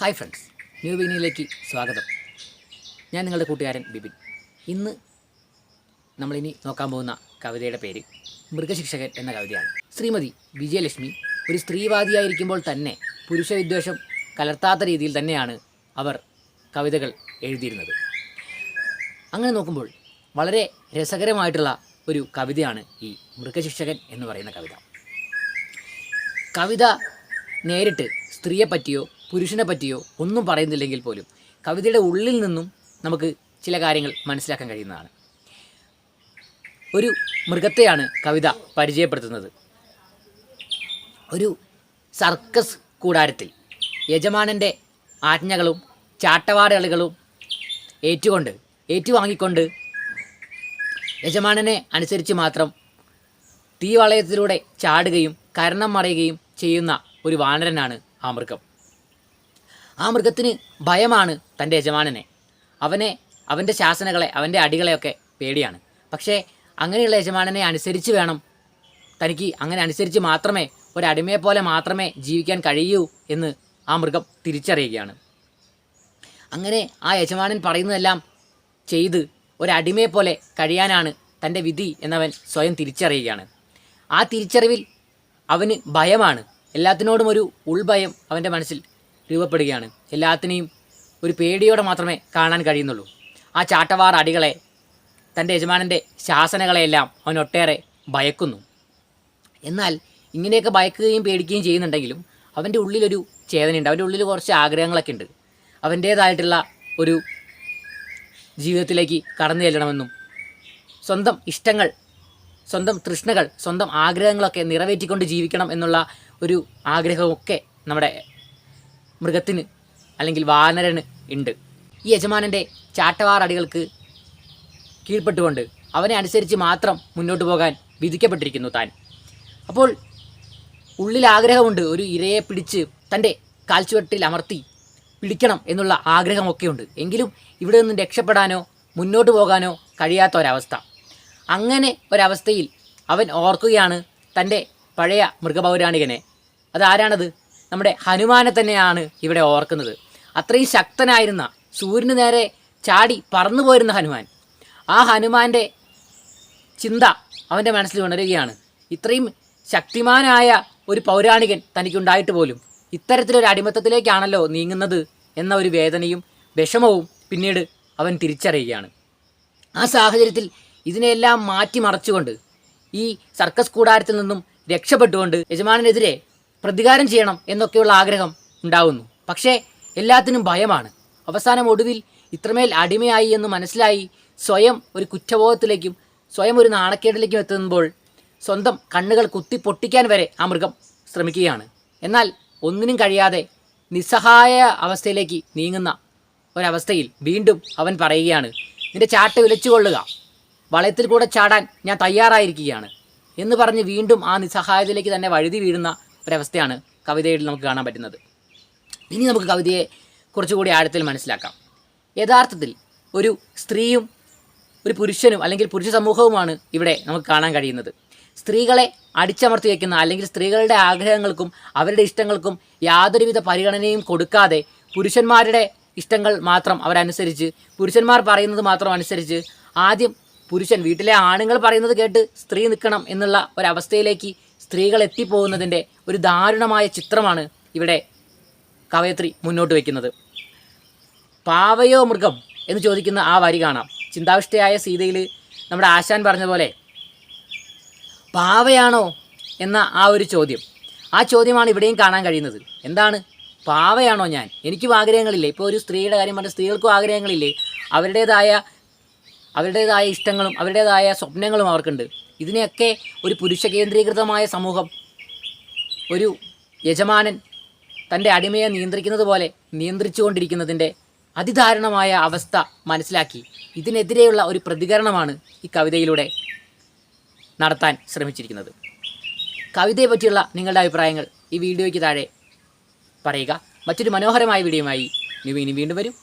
Hi friends new ബിഗിനിയിലേക്ക് സ്വാഗതം. ഞാൻ നിങ്ങളുടെ കൂട്ടുകാരൻ ബിബിൻ ഇന്ന് നമ്മളിനി നോക്കാൻ പോകുന്ന കവിതയുടെ പേര് മൃഗശിക്ഷകൻ എന്ന കവിതയാണ്. ശ്രീമതി വിജയലക്ഷ്മി ഒരു സ്ത്രീവാദിയായിരിക്കുമ്പോൾ തന്നെ പുരുഷവിദ്വേഷം കലർത്താത്ത രീതിയിൽ തന്നെയാണ് അവർ കവിതകൾ എഴുതിയിരുന്നത്. അങ്ങനെ നോക്കുമ്പോൾ വളരെ രസകരമായിട്ടുള്ള ഒരു കവിതയാണ് ഈ മൃഗശിക്ഷകൻ എന്ന് പറയുന്ന കവിത. കവിത നേരിട്ട് സ്ത്രീയെ പറ്റിയോ പുരുഷനെ പറ്റിയോ ഒന്നും പറയുന്നില്ലെങ്കിൽ പോലും കവിതയുടെ ഉള്ളിൽ നിന്നും നമുക്ക് ചില കാര്യങ്ങൾ മനസ്സിലാക്കാൻ കഴിയുന്നതാണ്. ഒരു മൃഗത്തെയാണ് കവിത പരിചയപ്പെടുത്തുന്നത്. ഒരു സർക്കസ് കൂടാരത്തിൽ യജമാനന്റെ ആജ്ഞകളും ചാട്ടവാടകളികളും ഏറ്റുകൊണ്ട് ഏറ്റുവാങ്ങിക്കൊണ്ട് യജമാനനെ അനുസരിച്ച് മാത്രം തീവളയത്തിലൂടെ ചാടുകയും കരണം മറയുകയും ചെയ്യുന്ന ഒരു വാനരനാണ് ആ മൃഗം. ആ മൃഗത്തിന് ഭയമാണ് തന്റെ യജമാനനെ. അവനെ അവന്റെ ശാസനകളെ അവന്റെ അടികളെയൊക്കെ പേടിയാണ്. പക്ഷേ അങ്ങനെയുള്ള യജമാനനെ അനുസരിച്ച് വേണം തനിക്ക് അങ്ങനെ അനുസരിച്ച് മാത്രമേ ഒരടിമയെ പോലെ മാത്രമേ ജീവിക്കാൻ കഴിയൂ എന്ന് ആ മൃഗം തിരിച്ചറിയുകയാണ്. അങ്ങനെ ആ യജമാനൻ പറയുന്നതെല്ലാം ചെയ്ത് ഒരടിമയെ പോലെ കഴിയാനാണ് തന്റെ വിധി എന്നവൻ സ്വയം തിരിച്ചറിയുകയാണ്. ആ തിരിച്ചറിവിൽ അവന് ഭയമാണ്. എല്ലാത്തിനോടും ഒരു ഉൾഭയം അവന്റെ മനസ്സിൽ രൂപപ്പെടുകയാണ്. എല്ലാത്തിനെയും ഒരു പേടിയോടെ മാത്രമേ കാണാൻ കഴിയുന്നുള്ളൂ. ആ ചാട്ടവാർ അടികളെ തന്റെ യജമാനന്റെ ശാസനകളെയെല്ലാം അവൻ ഒട്ടേറെ ഭയക്കുന്നു. എന്നാൽ ഇങ്ങനെയൊക്കെ ഭയക്കുകയും പേടിക്കുകയും ചെയ്യുന്നുണ്ടെങ്കിലും അവന്റെ ഉള്ളിലൊരു ചേതനയുണ്ട്. അവന്റെ ഉള്ളിൽ കുറച്ച് ആഗ്രഹങ്ങളൊക്കെ ഉണ്ട്. അവന്റേതായിട്ടുള്ള ഒരു ജീവിതത്തിലേക്ക് കടന്നു ചെല്ലണമെന്നും സ്വന്തം ഇഷ്ടങ്ങൾ സ്വന്തം തൃഷ്ണകൾ സ്വന്തം ആഗ്രഹങ്ങളൊക്കെ നിറവേറ്റിക്കൊണ്ട് ജീവിക്കണം എന്നുള്ള ഒരു ആഗ്രഹമൊക്കെ നമ്മുടെ മൃഗത്തിന് അല്ലെങ്കിൽ വാനരന് ഉണ്ട്. ഈ യജമാനന്റെ ചാട്ടവാറടികൾക്ക് കീഴ്പ്പെട്ടുകൊണ്ട് അവനെ അനുസരിച്ച് മാത്രം മുന്നോട്ട് പോകാൻ വിധിക്കപ്പെട്ടിരിക്കുന്നു താൻ. അപ്പോൾ ഉള്ളിൽ ആഗ്രഹമുണ്ട് ഒരു ഇരയെ പിടിച്ച് തന്റെ കാൽച്ചുവട്ടിൽ അമർത്തി പിടിക്കണം എന്നുള്ള ആഗ്രഹമൊക്കെയുണ്ട് എങ്കിലും ഇവിടെ നിന്നും രക്ഷപ്പെടാനോ മുന്നോട്ട് പോകാനോ കഴിയാത്ത ഒരവസ്ഥ. അങ്ങനെ ഒരവസ്ഥയിൽ അവൻ ഓർക്കുകയാണ് തന്റെ പഴയ മൃഗപൗരാണികനെ. അതാരാണത്? നമ്മുടെ ഹനുമാനെ തന്നെയാണ് ഇവിടെ ഓർക്കുന്നത്. അത്രയും ശക്തനായിരുന്ന സൂര്യന് നേരെ ചാടി പറന്നു പോയിരുന്ന ഹനുമാൻ. ആ ഹനുമാന്റെ ചിന്ത അവന്റെ മനസ്സിൽ ഉണരുകയാണ്. ഇത്രയും ശക്തിമാനായ ഒരു പൗരാണികൻ തനിക്കുണ്ടായിട്ട് പോലും ഇത്തരത്തിലൊരു അടിമത്തത്തിലേക്കാണല്ലോ നീങ്ങുന്നത് എന്ന ഒരു വേദനയും വിഷമവും പിന്നീട് അവൻ തിരിച്ചറിയുകയാണ്. ആ സാഹചര്യത്തിൽ ഇതിനെല്ലാം മാറ്റിമറച്ചുകൊണ്ട് ഈ സർക്കസ് കൂടാരത്തിൽ നിന്നും രക്ഷപ്പെട്ടുകൊണ്ട് യജമാനെതിരെ പ്രതികാരം ചെയ്യണം എന്നൊക്കെയുള്ള ആഗ്രഹം ഉണ്ടാവുന്നു. പക്ഷേ എല്ലാത്തിനും ഭയമാണ്. അവസാനം ഒടുവിൽ ഇത്രമേൽ അടിമയായി എന്ന് മനസ്സിലായി സ്വയം ഒരു കുറ്റബോധത്തിലേക്കും സ്വയം ഒരു നാണക്കേടിലേക്കും എത്തുമ്പോൾ സ്വന്തം കണ്ണുകൾ കുത്തി പൊട്ടിക്കാൻ വരെ ആ മൃഗം ശ്രമിക്കുകയാണ്. എന്നാൽ ഒന്നിനും കഴിയാതെ നിസ്സഹായ അവസ്ഥയിലേക്ക് നീങ്ങുന്ന ഒരവസ്ഥയിൽ വീണ്ടും അവൻ പറയുകയാണ് നിന്റെ ചാട്ട വിലച്ചുകൊള്ളുക. വളയത്തിൽ കൂടെ ചാടാൻ ഞാൻ തയ്യാറായിരിക്കുകയാണ്. എന്ന് പറഞ്ഞ് വീണ്ടും ആ നിസ്സഹായത്തിലേക്ക് തന്നെ വഴുതി വീഴുന്ന ഒരവസ്ഥയാണ് കവിതയിൽ നമുക്ക് കാണാൻ പറ്റുന്നത്. ഇനി നമുക്ക് കവിതയെ കുറച്ചുകൂടി ആഴത്തിൽ മനസ്സിലാക്കാം. യഥാർത്ഥത്തിൽ ഒരു സ്ത്രീയും ഒരു പുരുഷനും അല്ലെങ്കിൽ പുരുഷ സമൂഹവുമാണ് ഇവിടെ നമുക്ക് കാണാൻ കഴിയുന്നത്. സ്ത്രീകളെ അടിച്ചമർത്തി വയ്ക്കുന്ന അല്ലെങ്കിൽ സ്ത്രീകളുടെ ആഗ്രഹങ്ങൾക്കും അവരുടെ ഇഷ്ടങ്ങൾക്കും യാതൊരുവിധ പരിഗണനയും കൊടുക്കാതെ പുരുഷന്മാരുടെ ഇഷ്ടങ്ങൾ മാത്രം അവരനുസരിച്ച് പുരുഷന്മാർ പറയുന്നത് മാത്രം അനുസരിച്ച് ആദ്യം പുരുഷൻ വീട്ടിലെ ആണുങ്ങൾ പറയുന്നത് കേട്ട് സ്ത്രീ നിൽക്കണം എന്നുള്ള ഒരവസ്ഥയിലേക്ക് സ്ത്രീകൾ എത്തിപ്പോകുന്നതിന്റെ ഒരു ദാരുണമായ ചിത്രമാണ് ഇവിടെ കവയത്രി മുന്നോട്ട് വയ്ക്കുന്നത് പാവയോ മൃഗം എന്ന് ചോദിക്കുന്ന ആ വരി കാണാം. ചിന്താവിഷ്ടയായ സീതയിൽ നമ്മുടെ ആശാൻ പറഞ്ഞ പോലെ പാവയാണോ എന്ന ആ ഒരു ചോദ്യം. ആ ചോദ്യമാണ് ഇവിടെയും കാണാൻ കഴിയുന്നത്. എന്താണ്? പാവയാണോ ഞാൻ? എനിക്കും ആഗ്രഹങ്ങളില്ലേ? ഇപ്പോൾ ഒരു സ്ത്രീയുടെ കാര്യം പറഞ്ഞാൽ സ്ത്രീകൾക്കും ആഗ്രഹങ്ങളില്ലേ? അവരുടേതായ അവരുടേതായ ഇഷ്ടങ്ങളും അവരുടേതായ സ്വപ്നങ്ങളും അവർക്കുണ്ട്. ഇതിനെയൊക്കെ ഒരു പുരുഷ കേന്ദ്രീകൃതമായ സമൂഹം ഒരു യജമാനൻ തന്റെ അടിമയെ നിയന്ത്രിക്കുന്നത് പോലെ നിയന്ത്രിച്ചുകൊണ്ടിരിക്കുന്നതിന്റെ അതിദാരുണമായ അവസ്ഥ മനസ്സിലാക്കി. ഇതിനെതിരെയുള്ള ഒരു പ്രതികരണമാണ് ഈ കവിതയിലൂടെ നടത്താൻ ശ്രമിച്ചിരിക്കുന്നത്. കവിതയെ പറ്റിയുള്ള നിങ്ങളുടെ അഭിപ്രായങ്ങൾ ഈ വീഡിയോയ്ക്ക് താഴെ പറയുക. മറ്റൊരു മനോഹരമായ വീഡിയോയുമായി ഇനി വീണ്ടും വരും.